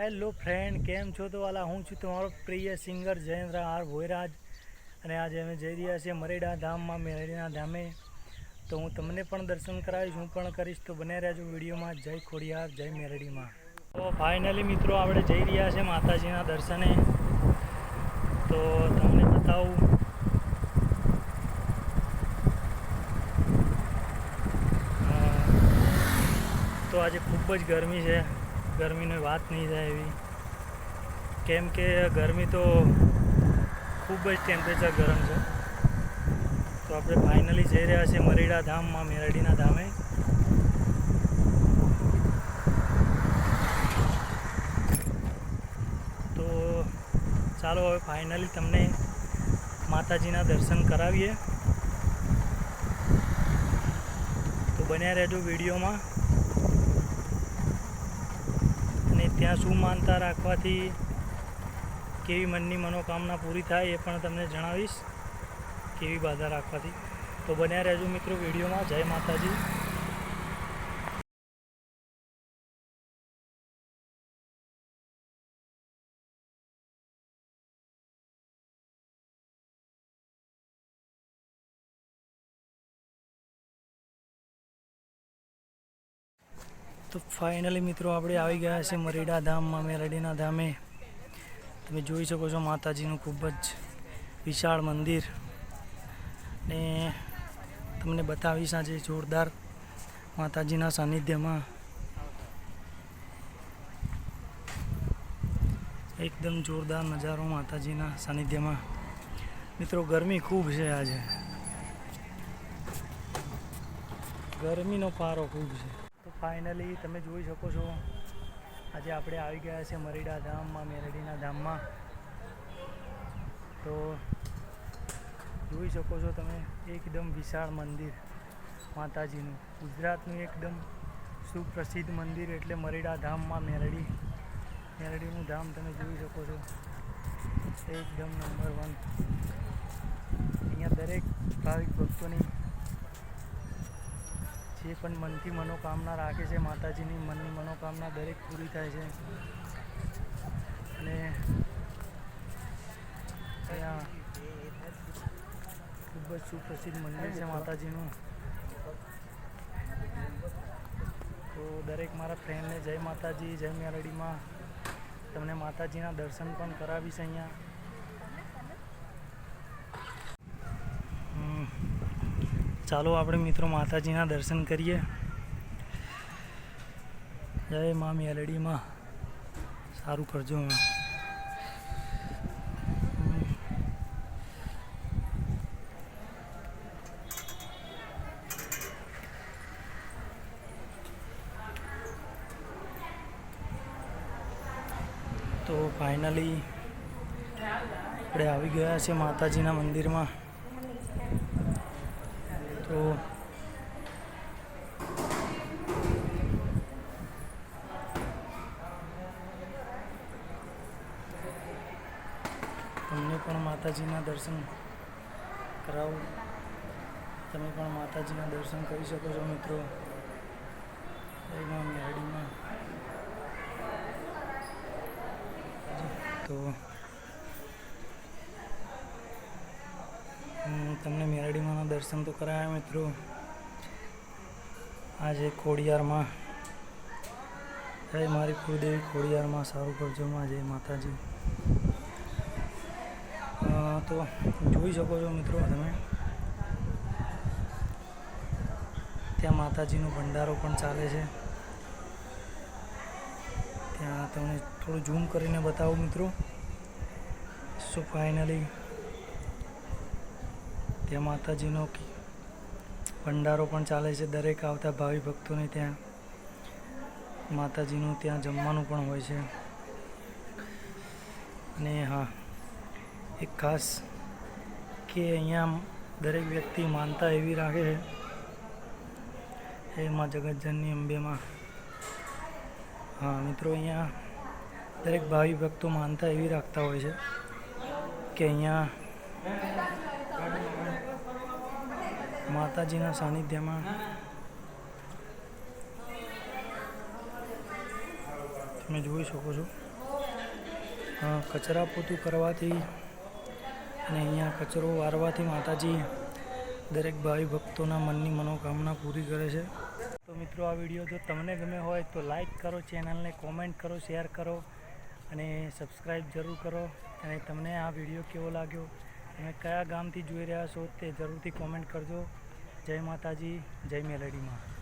Hello friend કેમ છો? તો વાલા, હું છું તમારો પ્રિય સિંગર જયેન્દ્ર આર ભોયરાજ. અને આજે અમે જઈ રહ્યા છીએ મરેડા ધામમાં, મેરડીના ધામે. તો હું તમને પણ દર્શન કરાવીશ, હું પણ કરીશ. તો બને રહેજો વિડીયોમાં. જય ખોડિયાર, જય મેરડીમાં. તો ફાઇનલી મિત્રો, આપણે જઈ રહ્યા છે માતાજીના દર્શને. તો તમને બતાવું. તો આજે ખૂબ જ ગરમી છે. ગરમીની વાત નહીં થાય એવી. કેમ કે ગરમી તો ખૂબ જ ટેમ્પરેચર ગરમ છે. તો આપણે ફાઇનલી જઈ રહ્યા છીએ મરીડા ધામમાં, મેરડીના ધામે. તો ચાલો હવે ફાઇનલી તમને માતાજીના દર્શન કરાવીએ. તો બન્યા રહેજો વિડીયોમાં અને ત્યાં શું માનતા રાખવાથી કેવી મનની મનોકામના પૂરી થાય એ પણ તમને જણાવીશ, કેવી બાધા રાખવાથી. તો બન્યા રહેજો મિત્રો વિડીયોમાં. જય માતાજી. તો ફાઇનલી મિત્રો આપણે આવી ગયા છે મરેડા ધામમાં, મેરડીના ધામે. તમે જોઈ શકો છો માતાજીનું ખૂબ જ વિશાળ મંદિર. ને તમને બતાવીશ આજે જોરદાર માતાજીના સાનિધ્યમાં. એકદમ જોરદાર નજારો માતાજીના સાનિધ્યમાં. મિત્રો, ગરમી ખૂબ છે આજે. ગરમીનો પારો ખૂબ છે. ફાઇનલી તમે જોઈ શકો છો, આજે આપણે આવી ગયા છે મરીડા ધામમાં, મેરડીના ધામમાં. તો જોઈ શકો છો તમે, એકદમ વિશાળ મંદિર, માતાજીનું. ગુજરાતનું એકદમ સુપ્રસિદ્ધ મંદિર એટલે મરીડા ધામમાં મેરડી. મેરડીનું ધામ તમે જોઈ શકો છો. એકદમ નંબર વન અહીંયા દરેક ભાવિક ભક્તોની જે પણ મનથી મનોકામના રાખે છે, માતાજીની મનની મનોકામના દરેક પૂરી થાય છે. અને ત્યાં ખૂબ જ સુપ્રસિદ્ધ મંદિર છે માતાજીનું. તો દરેક મારા ફ્રેન્ડને જય માતાજી, જય મેલડીમાં. તમને માતાજીના દર્શન પણ કરાવીશ અહીંયા. ચાલો આપણે મિત્રો માતાજીના દર્શન કરીએ. જય મા મેલડીમાં. સારું કરજો હું તો ફાઇનલી આપણે આવી ગયા છે માતાજીના મંદિરમાં. તો તમને પણ માતાજીના દર્શન કરાવું. તમે પણ માતાજીના દર્શન કરી શકો છો મિત્રો. એમાં મેરડીમાં તો તમને દર્શન તો કરાયા મિત્રો. આજે ખોડિયારમાં, જય મારી કુળદેવી ખોડિયારમાં સારું કરજોમાં જે માતાજી. તો જોઈ શકો છો મિત્રો તમે. ત્યાં માતાજીનો ભંડારો પણ ચાલે છે. ત્યાં તમને થોડું ઝૂમ કરીને બતાવું મિત્રો. સો ફાઇનલી ત્યાં માતાજીનો ભંડારો પણ ચાલે છે દરેક આવતા ભાવિ ભક્તોને ત્યાં. માતાજીનું ત્યાં જમવાનું પણ હોય છે. અને હા, એક ખાસ કે અહીંયા દરેક વ્યક્તિ માનતા એવી રાખે છે. એમાં જગતજનની અંબેમાં. હા, મિત્રો અહીંયા દરેક ભાવિ ભક્તો માનતા એવી રાખતા હોય છે કે અહીંયા માતાજીના સાનિધ્યમાં. તમે જોઈ શકો છો. કચરા પોતું કરવાથી અને અહીંયા કચરો વારવાથી માતાજી દરેક ભાવિ ભક્તોના મનની મનોકામના પૂરી કરે છે. તો મિત્રો, આ વીડિયો જો તમને ગમે હોય તો લાઈક કરો, ચેનલને કોમેન્ટ કરો, શેર કરો અને સબસ્ક્રાઈબ જરૂર કરો. અને તમને આ વીડિયો કેવો લાગ્યો? તમે કયા ગામથી જોઈ રહ્યા છો તે જરૂરથી કોમેન્ટ કરજો. જય માતાજી જય મેલડીમાં.